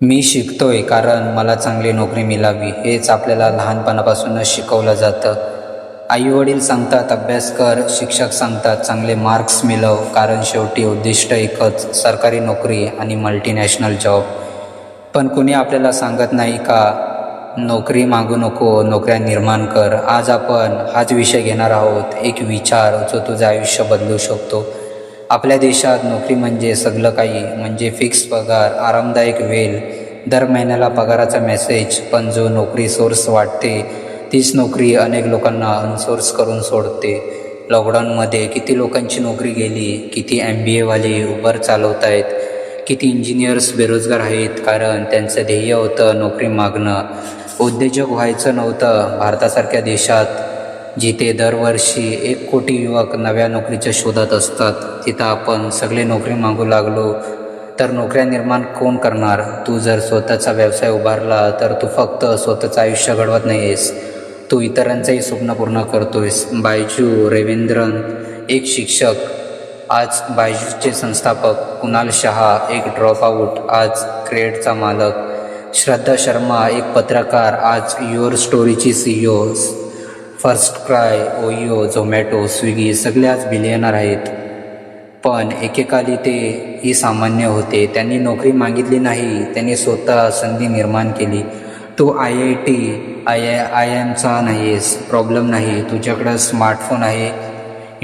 मी शिकतोय कारण मला चांगली नोकरी मिळावी हेच आपल्याला लहानपणापासूनच शिकवलं जातं. आई वडील सांगतात अभ्यास कर शिक्षक सांगतात चांगले मार्क्स मिळव कारण शेवटी उद्दिष्ट एकच सरकारी नोकरी आणि मल्टीनॅशनल जॉब पण कुणी आपल्याला सांगत नाही का नोकरी मागू नको नोकऱ्या निर्माण कर. आज आपण हाच विषय घेणार आहोत एक विचार जो तुझं आयुष्य बदलू शकतो. आपल्या देशात नोकरी म्हणजे सगळं काही म्हणजे फिक्स पगार आरामदायक वेल दर महिन्याला पगाराचा मेसेज पण जो नोकरी सोर्स वाटते तीच नोकरी अनेक लोकांना अनसोर्स करून सोडते. लॉकडाऊनमध्ये किती लोकांची नोकरी गेली किती एम बी एवाले उबर चालवत आहेत किती इंजिनियर्स बेरोजगार आहेत कारण त्यांचं ध्येय होतं नोकरी मागणं. उद्योजक व्हायचं नव्हतं भारतासारख्या देशात जिथे दरवर्षी एक कोटी युवक नव्या नोकरीच्या शोधात असतात. तिथं आपण सगळे नोकरी मागू लागलो तर नोकऱ्या निर्माण कोण करणार? तू जर स्वतःचा व्यवसाय उभारला तर तू फक्त स्वतःचं आयुष्य घडवत नाहीस. तू इतरांचंही स्वप्न पूर्ण करतोयस. बायजू रवींद्रन एक शिक्षक आज बायजूचे संस्थापक कुणाल शहा एक ड्रॉपआउट आज क्रिएटचा मालक. श्रद्धा शर्मा एक पत्रकार आज your स्टोरीची C O FirstCry OYO Zomato Swiggy सगळ्याच बिलियनर आहेत. पण एकेकाली ते ही सामान्य होते. त्यांनी नोकरी मागितली नाही. त्यांनी स्वतः संधी निर्माण केली. तू I I T I I I एमचा नाही आहेस प्रॉब्लेम नाही. तुझ्याकडं स्मार्टफोन आहे.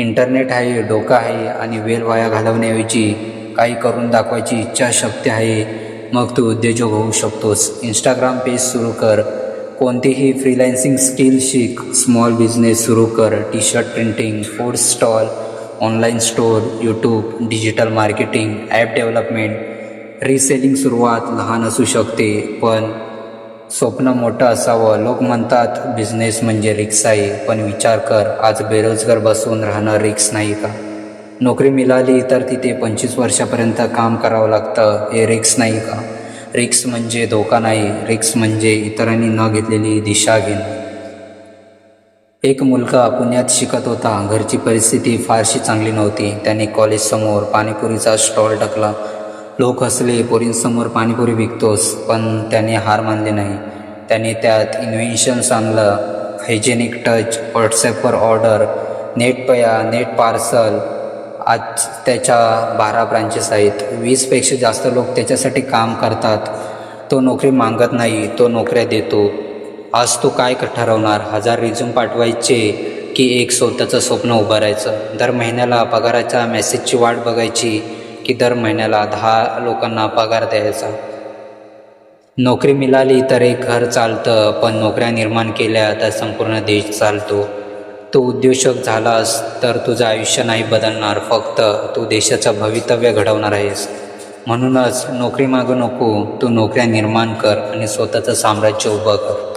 इंटरनेट आहे डोकं आहे आणि वेळ वाया घालवण्याऐवजी काही करून दाखवायची इच्छाशक्ती आहे. मग तू उद्योजक होऊ शकतोस. इंस्टाग्राम पेज सुरू कर. कोणतीही फ्रीलान्सिंग स्किल शिक. स्मॉल बिझनेस सुरू कर. T shirt printing food stall online store YouTube digital marketing app development reselling सुरुवात लहान असू शकते पण स्वप्न मोठं असावं. लोक म्हणतात बिझनेस म्हणजे रिक्स आहे. पण विचार कर आज बेरोजगार बसून राहणं रिक्स नाही का? नोकरी मिळाली तर तिथे पंचवीस वर्षापर्यंत काम करावं लागतं. हे रिक्स नाही का? रिक्स म्हणजे धोका नाही रिक्स म्हणजे इतरांनी न घेतलेली दिशा घेणं. एक मुलगा पुण्यात शिकत होता घरची परिस्थिती फारशी चांगली नव्हती. त्याने कॉलेजसमोर पाणीपुरीचा स्टॉल टाकला. लोक हसले पोरींसमोर पाणीपुरी विकतोस पण त्याने हार मानले नाही. त्याने त्यात इन्व्हेन्शन्स आणलं हायजेनिक टच व्हॉट्सॲपवर ऑर्डर नेट पया नेट पार्सल आज त्याच्या बारा ब्रांचेस आहेत. वीसपेक्षा जास्त लोक त्याच्यासाठी काम करतात. तो नोकरी मागत नाही तो नोकऱ्या देतो. आज तू काय ठरवणार? हजार रिझ्यूम पाठवायचे की एक स्वतःचं स्वप्न उभारायचं? दर महिन्याला पगाराच्या मेसेजची वाट बघायची की दर महिन्याला दहा लोकांना पगार द्यायचा? नोकरी मिळाली तर एक घर चालतं पण नोकऱ्या निर्माण केल्या तर संपूर्ण देश चालतो. तू उद्योजक झालास तर तुझं आयुष्य नाही बदलणार. फक्त तू देशाचं भवितव्य घडवणार आहेस. म्हणूनच नोकरी मागू नको तू नोकऱ्या निर्माण कर आणि स्वतःचं साम्राज्य उभं कर.